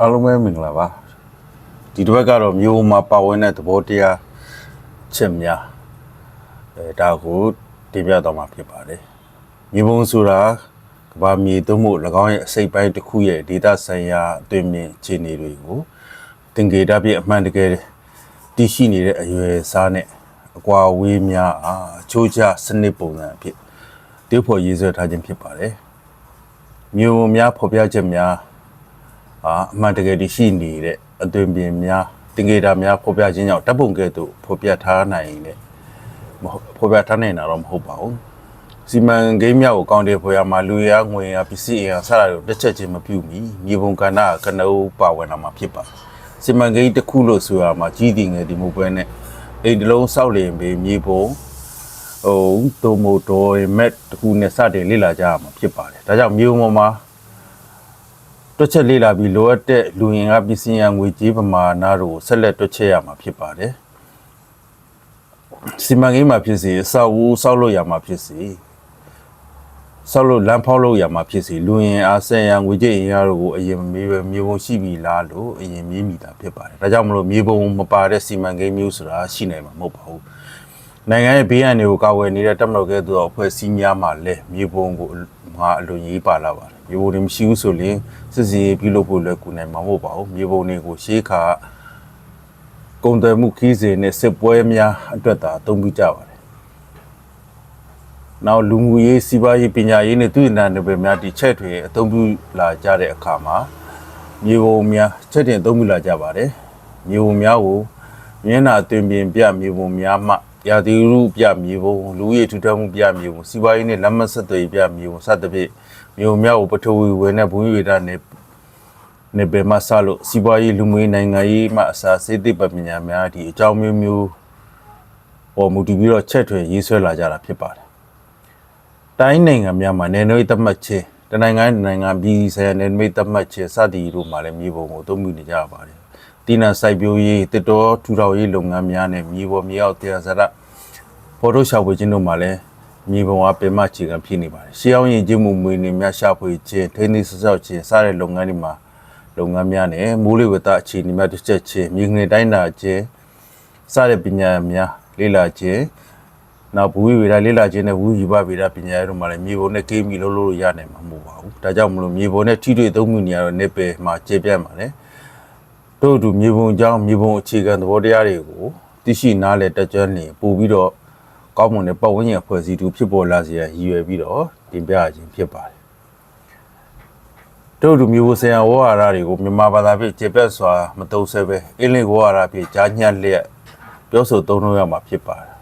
အားလုံးပဲမင်္ဂလာပါဒီတစ်ဘက်ကတော့မျိုးမှာပါဝင်တဲ့သဘောတရားချက်များအဲဒါကိုတင်ပြတော့မှာဖြစ်ပါတယ်မြေပုံဆိုတာကဘာမြေသုံးမှု၎င်းရဲ့အစိပ်ပိုင်းတစ်ခုရဲ့ဒေတာဆိုင်ရာအသွင်မြင်ခြေနေတွေကိုတင်ကေတာပြည့်အမှန်တကယ်တည်ရှိနေတဲ့အရွယ်စားနဲ့အကွာဝေးများအားအချိုးချစနစ်ပုံစံအဖြစ်တိဖို့ရေးဆွဲထားခြင်းဖြစ်ပါတယ်မြေပုံများဖော်ပြချက်များ အာအမှန်တကယ်တည်ရှိနေတဲ့အသွင်ပြင်များတင်ကေတာများဖော်ပြခြင်းကြောင့်တပ်ပုံကဲ့သို့ဖော်ပြထားနိုင်တဲ့မဟုတ်ဖော်ပြထားနိုင်တာတော့မဟုတ်ပါဘူးစီမံကိန်းများကိုကောင်းတဲ့ဖွေရမှာလူရငွေရပစ္စည်းအရာစတာတွေတစ်ချက်ချင်းမပြုမီမြေပုံကဏ္ဍကနဦးပါဝင်လာမှာဖြစ်ပါတယ်စီမံကိန်းတစ်ခုလို့ဆိုရမှာကြီးတည်ငယ်ဒီမူပွဲနဲ့အိမ်တစ်လုံးစောက်လျင်ပေမြေပုံဟိုတိုမိုတိုမက်တခုနဲ့စတင်လေ့လာကြရမှာဖြစ်ပါတယ်ဒါကြောင့်မြေပုံပေါ်မှာ တွက်ချက်လေ့လာပြီးလိုအပ်တဲ့လူရင်ကပစ္စည်းရန်ငွေကြေးပမာဏတို့ကိုဆက်လက်တွက်ချက်ရမှာဖြစ်ပါတယ်စီမံကိန်းမှာဖြစ်စေအဆောက်အဦဆောက်လို့ရမှာဖြစ်စေဆောက်လို့လမ်းဖောက်လို့ရမှာဖြစ်စေလူရင်အားဆက်ရန်ငွေကြေးအင်အားတို့ကိုအရင်မေးပဲမြေပုံရှိပြီလားလို့အရင်မေးမိတာဖြစ်ပါတယ်ဒါကြောင့်မလို့မြေပုံမပါတဲ့စီမံကိန်းမျိုးဆိုတာရှိနိုင်မှာမဟုတ်ပါဘူးနိုင်ငံရဲ့ဘေးအန္တရာယ်ကိုကာကွယ်နေတဲ့တပ်မတော်ကဲ့သို့သောအဖွဲ့အစည်းများမှလည်းမြေပုံကို ငါအလွန်ရေးပါလာပါတယ်မြေပုံတွေမရှိဘူးဆိုရင်စစ်စီပြုလုပ်ဖို့လည်းကူနိုင်မှာမဟုတ်ပါဘူးမြေပုံတွေကိုရှေးခါကုံတယ်မှုခီးစဉ်နဲ့စစ်ပွဲများအတွက်သာအသုံးပြုကြပါတယ်နောက်လူမှုရေးစီးပွားရေးပညာရေးနဲ့သူ့အနာနယ်ပယ်များဒီချက်တွေအသုံးပြုလာကြတဲ့အခါမှာမြေပုံများချက်တင်အသုံးပြုလာကြပါတယ်မြေပုံများကိုမျက်နှာအသွင်ပြင်ပြမြေပုံများမှ ရာသီဥတုပြမြေပုံလူဦးရေထူထပ်မှုပြမြေပုံစီးပွားရေးနဲ့လက်မဆက်သွယ်ရေးပြမြေပုံစသဖြင့်မြေပုံများကိုပထဝီဝင်တဲ့ဘုံရွေတာနဲ့နေပယ်မဆလို့စီးပွားရေးလူမှုရေးနိုင်ငံရေးမှအစားစေတသိက်ပညာများဒီအကြောင်းမျိုးမျိုးပေါ်မူတည်ပြီးတော့ချက်ထွင်ရေးဆွဲလာကြတာဖြစ်ပါတယ်တိုင်းနိုင်ငံများမှာနယ်နိမိတ်သတ်မှတ်ခြင်းတနိုင်ငံတစ်နိုင်ငံပြည်ဆိုင်ရာနယ်နိမိတ်သတ်မှတ်ခြင်းစသည်တို့မှာလည်းမြေပုံကိုအသုံးပြုနေကြပါတယ်တိနစိုက်ပျိုးရေးတစ်တော်ထူထောင်ရေးလုပ်ငန်းများနဲ့မြေပေါ်မြေအောက်တရားစရဖော်တို ရှာဖွေခြင်းတို့မှာလည်းမြေပေါ်အပင်မခြေခံဖြစ်နေပါတယ်။ရှေးအောင်ရင်ကျမှုမွေနေများရှာဖွေခြင်းထိန်းသိမ်းဆောက်ခြင်းစတဲ့လုပ်ငန်းတွေမှာလုပ်ငန်းများနဲ့မိုးလေဝသအခြေအနေများတစ်ချက်ချင်းမြေငွေတိုင်းတာခြင်းစတဲ့ပညာများလေ့လာခြင်းနောက်ဘူဝိဝေဒလေ့လာခြင်းနဲ့ဝူယူပဗေဒပညာတို့မှာလည်းမြေပေါ်နဲ့ကိမီလို့လို့ရနိုင်မှာမဟုတ်ပါဘူး။ဒါကြောင့်မလို့မြေပေါ်နဲ့ထိတွေ့သုံးမှုနေရတော့နေပယ်မှာကျေပြတ်မှာလေ။တို့အတူမြေပုံအကြောင်းမြေပုံအခြေခံသဘောတရားတွေကိုသိရှိနားလည်တက်ကြွနေပို့ပြီးတော့ ကောင်းမွန်တဲ့ပတ်ဝန်းကျင်အဖွဲ့အစည်းတူဖြစ်ပေါ်လာစေရန်ရည်ရွယ်ပြီးတော့တင်ပြခြင်းဖြစ်ပါတယ်တို့လူမျိုးဆရာဝါရတွေကိုမြန်မာဘာသာဖြင့်ကျေပြတ်စွာမတုံဆဲပဲအင်္ဂလိပ်ဝါရဖြင့်ကြားညှက်လျက်ပြောဆိုသုံးနှုန်းရမှာဖြစ်ပါတယ်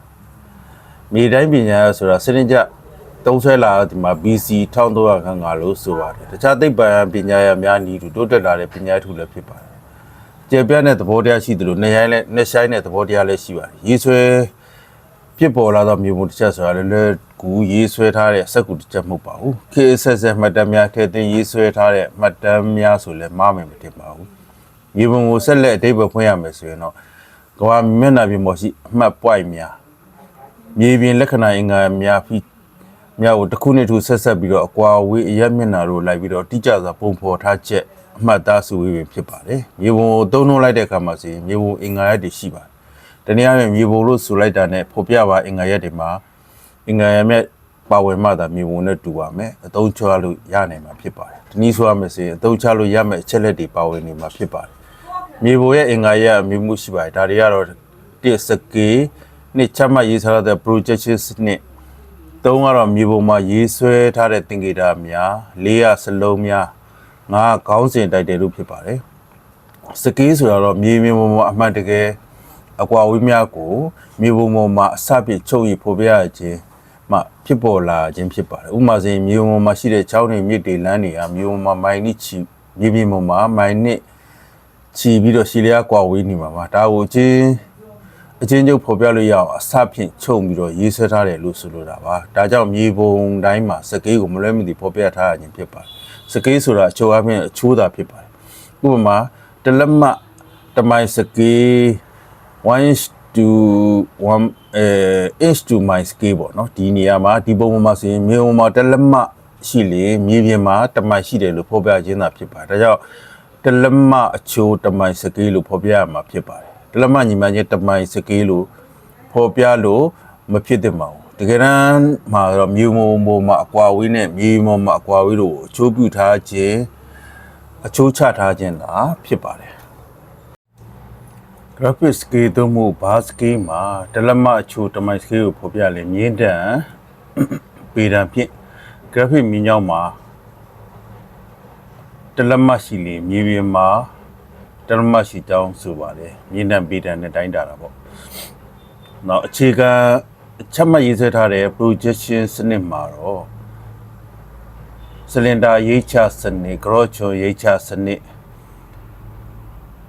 ။မြေတိုင်းပညာဆိုတာစနစ်ကျတုံးဆွဲလာဒီမှာ BC 1300ခန်းကလို့ဆိုပါတယ်။တခြားသိပ္ပံပညာရများနည်းတူတိုးတက်လာတဲ့ပညာထုလည်းဖြစ်ပါတယ်။ကျေပြတ်တဲ့သဘောတရားရှိသလိုနေရိုင်းနဲ့နှဆိုင်တဲ့သဘောတရားလည်းရှိပါတယ်။ရေးဆွဲ ဖြစ်ပေါ်လာသောမျိုးပုံတစ်ချက်ဆိုတာလည်းလည်းကူရေးဆွဲထားတဲ့စက်ကူတစ်ချက်မဟုတ်ပါဘူးခေတ်ဆက်ဆက်မှတ်တမ်းများထည့်သွင်းရေးဆွဲထားတဲ့မှတ်တမ်းများဆိုလည်းမှားမယ်မတင်ပါဘူးမျိုးပုံကိုဆက်လက်အတိတ်ပဲဖွင့်ရမယ်ဆိုရင်တော့ကဘာမျက်နှာပြင်ပေါ်ရှိအမှတ် point များမြေပြင်လက္ခဏာအင်္ဂါများဖိများကိုတစ်ခုနဲ့တစ်ခုဆက်ဆက်ပြီးတော့အကွာအဝေးအရက်မျက်နှာတို့လိုက်ပြီးတော့တိကျစွာပုံဖော်ထားချက်အမှတ်သားစုဝေးပင်ဖြစ်ပါတယ်မြေပုံကိုသုံးနှုန်းလိုက်တဲ့အခါမှာဆိုရင်မြေပုံအင်္ဂါရက်တွေရှိပါတယ် တနည်းအားဖြင့်မြေပုံလို့ဆိုလိုက်တာနဲ့ဖော်ပြပါအင်္ဂါရက်တွေမှာအင်္ဂါရက်မြတ်ပါဝင်မှသာမြေပုံနဲ့တူပါမယ်အသုံးချလို့ရနိုင်မှာဖြစ်ပါတယ်ဒီနည်းဆိုရမယ်ဆိုရင်အသုံးချလို့ရမယ့်အချက်လက်တွေပါဝင်နေမှာဖြစ်ပါတယ်မြေပုံရဲ့အင်္ဂါရက်အမျိုးမျိုးရှိပါတယ်ဒါတွေကတော့တစ်စကေနှစ်ချမှတ်ရေးထားတဲ့ projection နဲ့သုံးကတော့မြေပုံမှာရေးဆွဲထားတဲ့သင်္ကေတများလေးရစလုံးများငါးခေါင်းစဉ်တိုက်တယ်လို့ဖြစ်ပါတယ်စကေးဆိုတော့မြေမြေပုံမှာအမှန်တကယ် အကွာဝေးများကိုမြေပုံပေါ်မှာအစပြည့်ချုပ်ရဖော်ပြရခြင်းမှဖြစ်ပေါ်လာခြင်းဖြစ်ပါတယ်ဥပမာဆိုရင်မြေပုံမှာရှိတဲ့ချောင်းတွေမြစ်တွေလမ်းတွေဟာမြေပုံမှာမိုင်နစ်ချီမြေပြင်ပေါ်မှာမိုင်နစ်ချီပြီးတော့ရှည်လျားကွာဝေးနေမှာပါဒါကိုအချင်းအချင်းချုပ်ဖော်ပြလို့ရအောင်အစဖြင့်ချုပ်ပြီးတော့ရေးဆွဲထားတယ်လို့ဆိုလိုတာပါဒါကြောင့်မြေပုံတိုင်းမှာစကေးကိုမလွဲမသွေဖော်ပြထားရခြင်းဖြစ်ပါတယ်စကေးဆိုတာအချိုးအပြင်အချိုးသာဖြစ်ပါတယ်ဥပမာတလက်မတမိုင်စကေး 1 inch to 1အဲ inch to my scale ပေါ့နော်ဒီနေရာမှာဒီပုံပေါ်မှာဆိုရင်မြေပုံမှာတလက်မရှိလေမြေပြင်မှာတမိုင်ရှိတယ်လို့ဖော်ပြခြင်းသာဖြစ်ပါတယ်ဒါကြောင့်တတလမအချိုးတမိုင်စကေးလို့ဖော်ပြရမှာဖြစ်ပါတယ်တလမညီမချင်းတမိုင်စကေးလို့ဖော်ပြလို့မဖြစ်သင့်ပါဘူးတကယ်တမ်းမှာတော့မြေမုံပေါ်မှာအကွာဝေးနဲ့မြေမုံမှာအကွာဝေးလို့အချိုးပြုထားခြင်းအချိုးချထားခြင်းသာဖြစ်ပါတယ် graphic scale တို့မှုဘာ scale မှာတလမအချိုးတမိုင် scale ကိုဖော်ပြလဲမြင်းတန်ပေတံဖြင့် graphic မြင်းကြောင်းမှာတလမရှိလေမြေပြင်မှာတလမရှိကြောင်းဆိုပါတယ်မြင်းတန်ပေတံနဲ့တိုင်းတာတာပေါ့နောက်အခြေခံချက်မှတ်ရေးဆွဲထားတဲ့ projection စနစ်မှာတော့စလင်ဒါရိတ်ချစနစ် gross ရိတ်ချစနစ်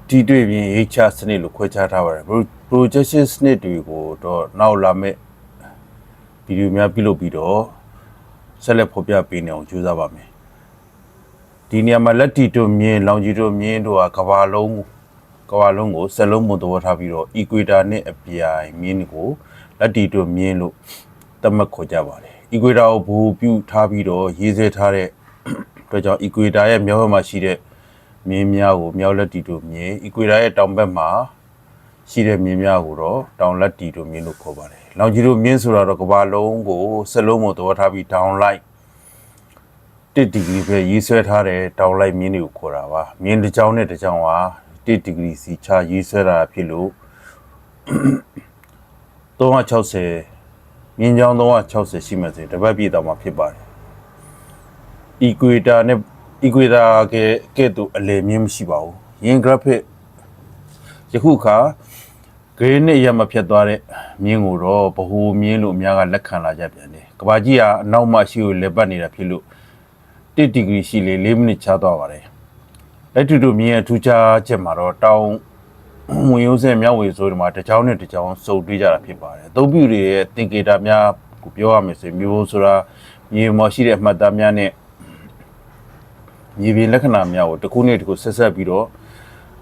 တီးတွေ့ပြင်ရိတ်ချစနစ်လို့ခွဲခြားထားပါတယ် Pro- projection စနစ်တွေကိုတော့နောက်လာမယ့်ဗီဒီယိုများပြုလုပ်ပြီးတော့ဆက်လက်ဖော်ပြပေးနေအောင်ကြိုးစားပါမယ်ဒီနေရာမှာလက်တီတို့မြင်းလောင်ကြီးတို့မြင်းတို့ကကဘာလုံးကိုကဘာလုံးကိုစက်လုံးပုံသဘောထားပြီးတော့ equator နဲ့အပြိုင်မြင်းကိုလက်တီတို့မြင်းလို့သတ်မှတ်ခေါ်ကြပါတယ် equator ကိုဘူပြုထားပြီးတော့ရေးဆွဲထားတဲ့အတွက်ကြောင့် equator ရဲ့မြောက်ဘက်မှာရှိတဲ့ မြင်းများကိုမြောက်လက်တီတို့မြင်းအီကွေတာရဲ့တောင်ဘက်မှာရှိတဲ့မြင်းများကိုတော့တောင်လက်တီတို့မြင်းလို့ခေါ်ပါတယ်။လောင်ကြီးတို့မြင်းဆိုတာတော့ကဘာလုံးကိုစက်လုံးမသဘောထားပြီးတောင်လိုက်1ဒီဂရီပဲရေးဆွဲထားတဲ့တောင်လိုက်မြင်းတွေကိုခေါ်တာပါ။မြင်းတစ်ကြောင်နဲ့တစ်ကြောင်ဟာ1ဒီဂရီစီချရေးဆွဲတာဖြစ်လို့360မြင်းကြောင်360ရှိမှဆိုရင်တစ်ပတ်ပြည့်တော့မှာဖြစ်ပါတယ်။ equator နဲ့ equator ကကဲ့သို့အလယ်မြင့်မရှိပါဘူး။ယင်း graphic ယခုအခါ grade နဲ့ရမဖြတ်သွားတဲ့မြင်းကိုတော့ဗဟိုမြင်းလို့အများကလက်ခံလာကြပြန်တယ်။ကဘာကြီးကအနောက်မှရှိကိုလက်ပတ်နေတာဖြစ်လို့1ဒီဂရီရှိလေ4မိနစ်ချသွားပါတယ်။လက်တူတူမြင်းရဲ့ထူးခြားချက်မှာတော့တောင်ဝင်ရိုးစဲမြောက်ဝေဆိုဒီမှာတစ်ချောင်းနဲ့တစ်ချောင်းစုံတွေ့ကြတာဖြစ်ပါတယ်။အသုံးပြုတွေရဲ့သင်္ကေတများကိုပြောရမယ်ဆိုရင်မျိုးဆိုတာမြေပေါ်ရှိတဲ့အမှတ်အသားများနဲ့ မြေပြင်လက္ခဏာများကိုတစ်ခုနဲ့တစ်ခုဆက်ဆက်ပြီးတော့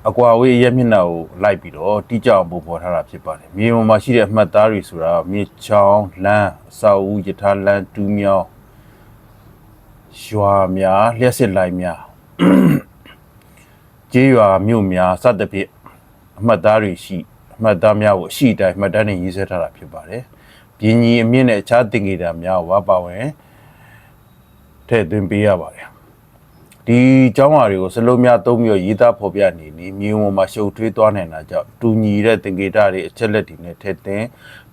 အကွာအဝေးရဲ့မျက်နှာကိုလိုက်ပြီးတော့တိကျအောင်ပုံဖော်ထားတာဖြစ်ပါတယ်။မြေပေါ်မှာရှိတဲ့အမှတ်အသားတွေဆိုတာမြေချောင်းလမ်းအဆောက်အဦယထာလမ်းတူးမြောင်းရွာများလျှက်စစ်လိုင်းများကျေးရွာမြို့များစသဖြင့်အမှတ်အသားတွေရှိအမှတ်အသားများကိုအရှိတိုင်းအမှတ်တမ်းနဲ့ရေးဆွဲထားတာဖြစ်ပါတယ်။ပြင်းကြီးအမြင့်နဲ့အခြားသင်္ကေတများကိုပါဝင်ထည့်သွင်းပေးရပါတယ်။ ဒီเจ้าမာတွေကိုစလုံးများသုံးပြီးတော့ရေးသားဖော်ပြနေနေမြေဝမှာရှုပ်ထွေးသွားနိုင်တာကြောင့်တူညီတဲ့သင်္ကေတတွေအချက်လက်တွေနဲ့ထည့်သွင်း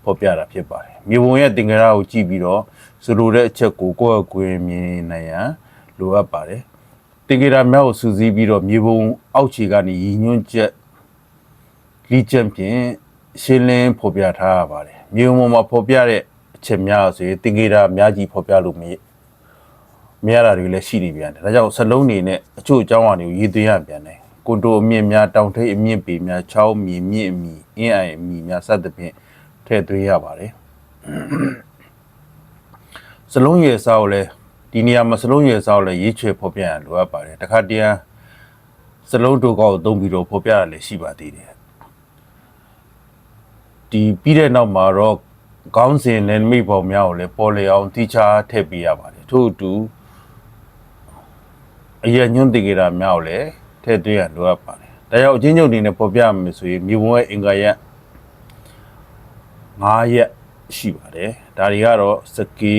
ဖော်ပြတာဖြစ်ပါတယ်မြေဝရဲ့သင်္ကေတကိုကြည့်ပြီးတော့ဆိုလိုတဲ့အချက်ကိုကိုယ့်အကွင်းမြင်နိုင်ရန်လိုအပ်ပါတယ်သင်္ကေတများကိုစူးစီးပြီးတော့မြေပုံအောက်ခြေကနေရည်ညွှန်းချက်လီချက်ဖြင့်ရှင်းလင်းဖော်ပြထားရပါတယ်မြေပုံမှာဖော်ပြတဲ့အချက်များဆိုရင်သင်္ကေတများကြီးဖော်ပြလို့မရ မရတာတွေလည်းရှိနေပြန်တယ်ဒါကြောင့်စလုံးနေနဲ့အချို့အကြောင်းအရာတွေကိုရေးသွင်းရပြန်တယ်ကွန်တိုအမြင့်များတောင်ထိပ်အမြင့်ပေများချောင်းမြင့်မြင့်အမြင့်အင်းအိုင်အမြင့်များစသဖြင့်ထည့်သွင်းရပါတယ်စလုံးရည်စားကိုလည်းဒီနေရာမှာစလုံးရည်စားကိုလည်းရေးချွေဖော်ပြရလိုအပ်ပါတယ်တခါတည်းစလုံးတို့ကောက်ကိုသုံးပြီးတော့ဖော်ပြရလည်းရှိပါသေးတယ်ဒီပြီးတဲ့နောက်မှာတော့ခေါင်းစဉ်နဲ့မိပုံများကိုလည်းပေါ်လေအောင်တိချာထည့်ပေးရပါတယ်ထို့အတူ အရညွန့်တည်ကြတာများကိုလည်းထည့်သွင်းရလိုအပ်ပါတယ်။ဒါကြောင့်အချင်းချုပ်အနေနဲ့ပေါ်ပြမယ်ဆိုရင်မြေပုံရဲ့အင်္ဂါရက်9ရက်ရှိပါတယ်။ဒါတွေကတော့စကီ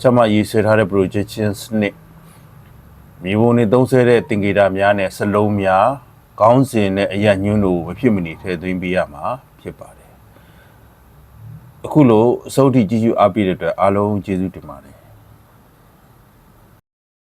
ချက်မှတ်ရေးဆွဲထားတဲ့ projection စနစ်မြေပုံနဲ့သုံးဆွဲတဲ့သင်္ကေတများနဲ့စလုံးများခေါင်းစဉ်နဲ့အရညွန့်တို့ကိုမဖြစ်မနေထည့်သွင်းပေးရမှာဖြစ်ပါတယ်။အခုလိုအစိုးထိကြည့်ရှုအားပေးတဲ့အတွက်အားလုံးကျေးဇူးတင်ပါတယ်